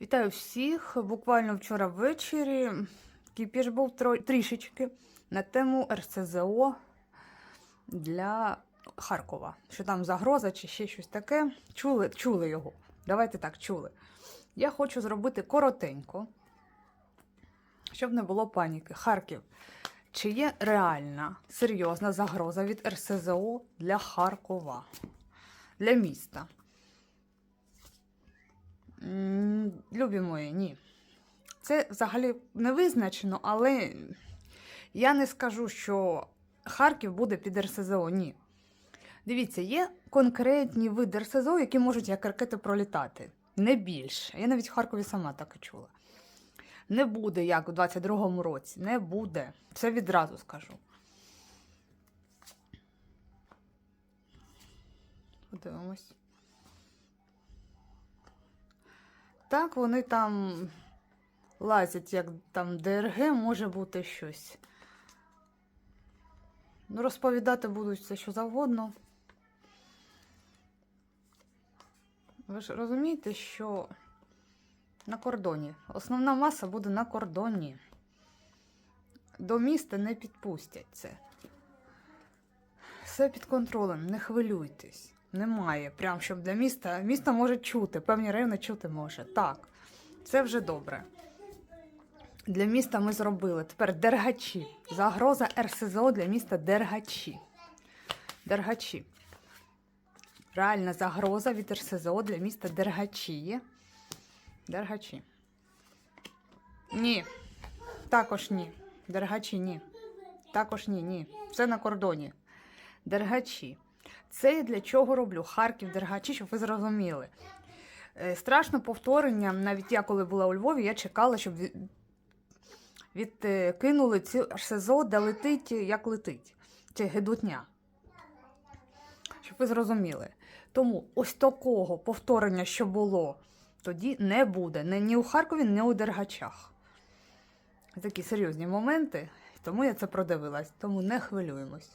Вітаю всіх! Буквально вчора ввечері кіпіш був трішечки на тему РСЗО для Харкова. Що там загроза чи ще щось таке. Чули, чули його. Давайте так, чули. Я хочу зробити коротенько, щоб не було паніки. Харків. Чи є реальна, серйозна загроза від РСЗО для Харкова? Для міста? Любі мої, ні. Це взагалі не визначено, але я не скажу, що Харків буде під РСЗО. Ні. Дивіться, є конкретні види РСЗО, які можуть як ракети пролітати. Не більше. Я навіть в Харкові сама так і чула. Не буде, як у 22-му році. Не буде. Це відразу скажу. Подивимось. Так, вони там лазять, як там ДРГ, може бути щось. Ну, розповідати будуть все, що завгодно. Ви ж розумієте, що на кордоні. Основна маса буде на кордоні. До міста не підпустять це. Все під контролем, не хвилюйтесь. Немає. Прям щоб для міста. Місто може чути, певні райони чути може. Так, це вже добре. Для міста ми зробили. Тепер дергачі. Загроза РСЗО для міста дергачі. Дергачі. Реальна загроза від РСЗО для міста Дергачі. Дергачі. Ні. Також ні. Дергачі ні. Також ні, ні. Все на кордоні. Дергачі. Це я для чого роблю? Харків, Дергачі, щоб ви зрозуміли. Е, Страшно повторення. Навіть я, коли була у Львові, я чекала, щоб від- відкинули цю СЗО, де летить, як летить. Це гидотня. Щоб ви зрозуміли. Тому ось такого повторення, що було, тоді не буде. Ні у Харкові, ні у Дергачах. Такі серйозні моменти, тому я це продивилась. Тому не хвилюємось.